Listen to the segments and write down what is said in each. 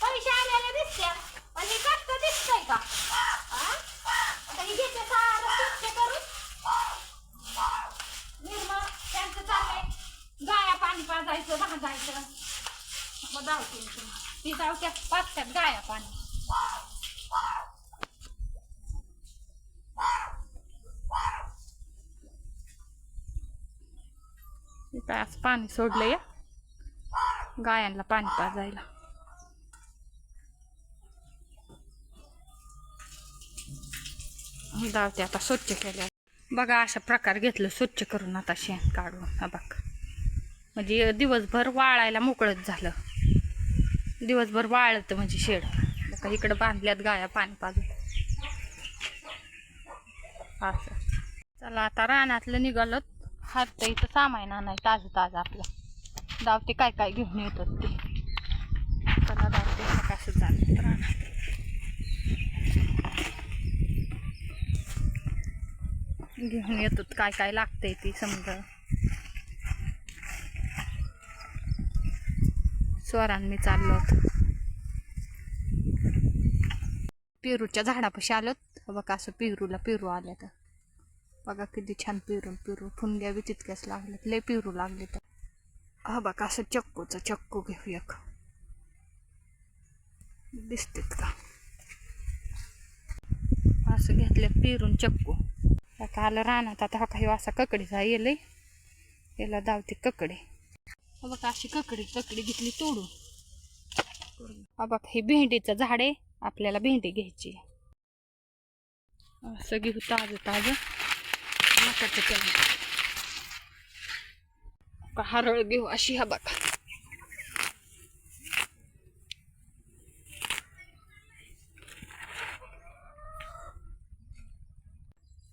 पैसे आलेले दिसते. पण हे कष्ट दिसतंय का? घेते त्यांचं चाललंय. गाया पाणी पाजायचं भाजायचं. मग गाया पाणी. आज पाणी सोडलं या गायांना पाणी पाजायला. धावते आता स्वच्छ केल्या बघा अशा प्रकार घेतलं स्वच्छ करून आता शेण काढून. हा बघ. म्हणजे दिवसभर वाळायला मोकळत झालं. दिवसभर वाळत म्हणजे शेड बघा इकडं बांधल्यात गाया पाणी पाजून. असं. चला आता रानातलं निघालं हात इथं सामान आणाय ताजं ताजं आपलं. दावते काय काय घेऊन येतात ते चला धावते कसं झालं रानात घेऊन येतो काय काय लागतंय ती समजा. स्वरांनी चाललो होतो. पेरूच्या झाडापाशी आलोत बघा असं पेरूला पेरू आल्या तर. बघा किती छान पेरून पेरू फुंग्या बी तितक्याच लागल्यात. लय पेरू लागले तर. हा बघा असं चक्कूचं चक्कू घेऊ एक दिसतेत का? असं घेतलं पेरून चक्कू. आता आलं रानात आता हा काही असा ककडीचा येलय. याला दावते ककडे. हा बघा अशी ककडी ककडी घेतली तोडून. हा बघा हे भेंडीचं झाड आहे. आपल्याला भेंडी घ्यायची असं घेऊ ताजं ताजं. मकाचं केलं. हरळ घेऊ अशी हा बघा.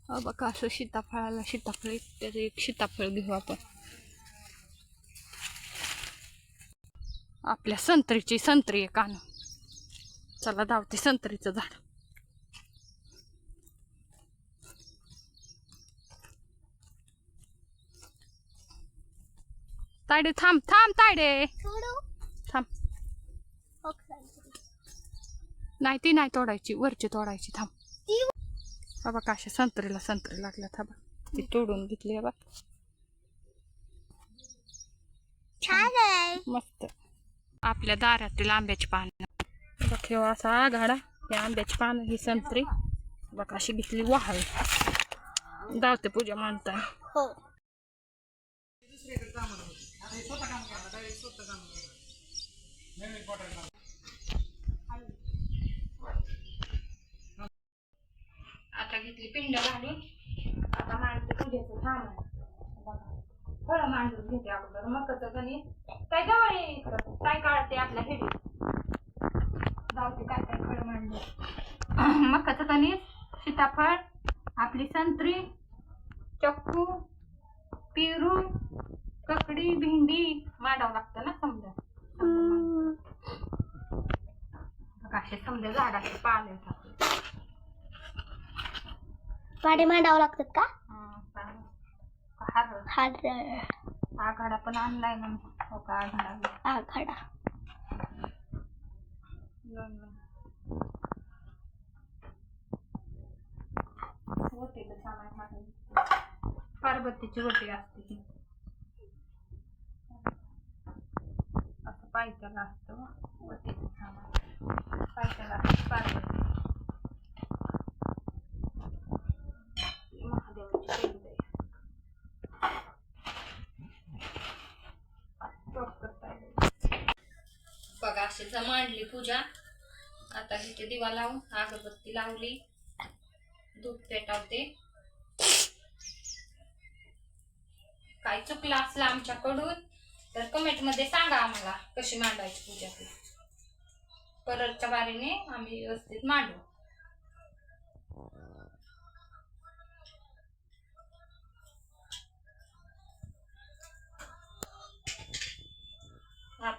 बघा असं सीताफळाला सीताफळ त्याचं एक सीताफळ घेऊ आपण. आपल्या संत्रीची संत्री एक आणू चला धावते संत्रीचं झाड. तायडे थांब थांब तायडे. थांब. नाही ती नाही तोडायची वरची तोडायची थांब. हा बघा अशा संत्रीला संत्री लागल्यात हा बघ ती तोडून घेतली हा बघ मस्त. आपल्या दारातील आंब्याची पानं. बघ हे असा आघाडा हे आंब्याची पानं ही संत्री. बघ अशी घेतली वाहळ. धावते पूजा मांडताना हो. आता घेतली पिंड घालून आता मांडते पूजेचं बघा. फळं मांडून घेते अगोदर. मकाचं गणित. काय जवळ ये इकडं काय काढते आपल्या हेडी जाऊते काय काय फळं मांडले मकाचं गणित. सीताफळ आपली संत्री चक्कू पेरू ककडी भेंडी. मांडावं लागतं ना समजा. समजा झाडाचे पाले आपले. पाडे मांडावं लागतात का? हा, हाड आघाडा पण आणलाय ना. हो का आघाडा? माझं. पार्वतीची वटी असते ती. असं पायथ्याला असतं. वटीचं सामान पायथ्याला पार्वती महादेवाची पिंड आहे. टोक करता येईल. द्राक्षेचा मांडली पूजा. आता तिथे दिवा लावून अगरबत्ती लावली. दूध पेटावते. काय चुकलं असलं आमच्याकडून तर कमेंटमध्ये सांगा आम्हाला कशी मांडायची पूजा ती. परतच्या बारीने आम्ही व्यवस्थित मांडू.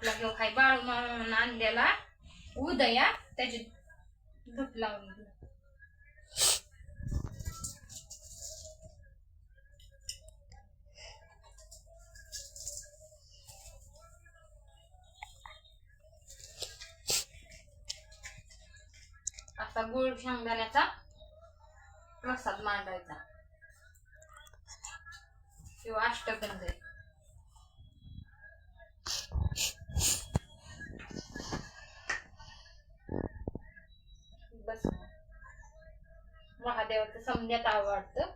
आपला घेऊ काही बाळू म्हणून आणलेला उदया त्याची धूप लावून असा गुळ शेंगदाण्याचा प्रसाद मांडायचा. किंवा अष्टगंध महादेवाचं समण्यात आवडतं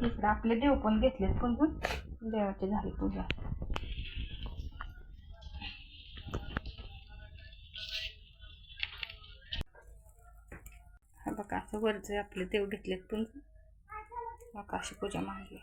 इकडे आपले देव पण घेतलेत पण देवाची झाली पूजा. हा बघा असं वरचे आपले देव घेतलेत पण. आकाशी पूजा मांडली.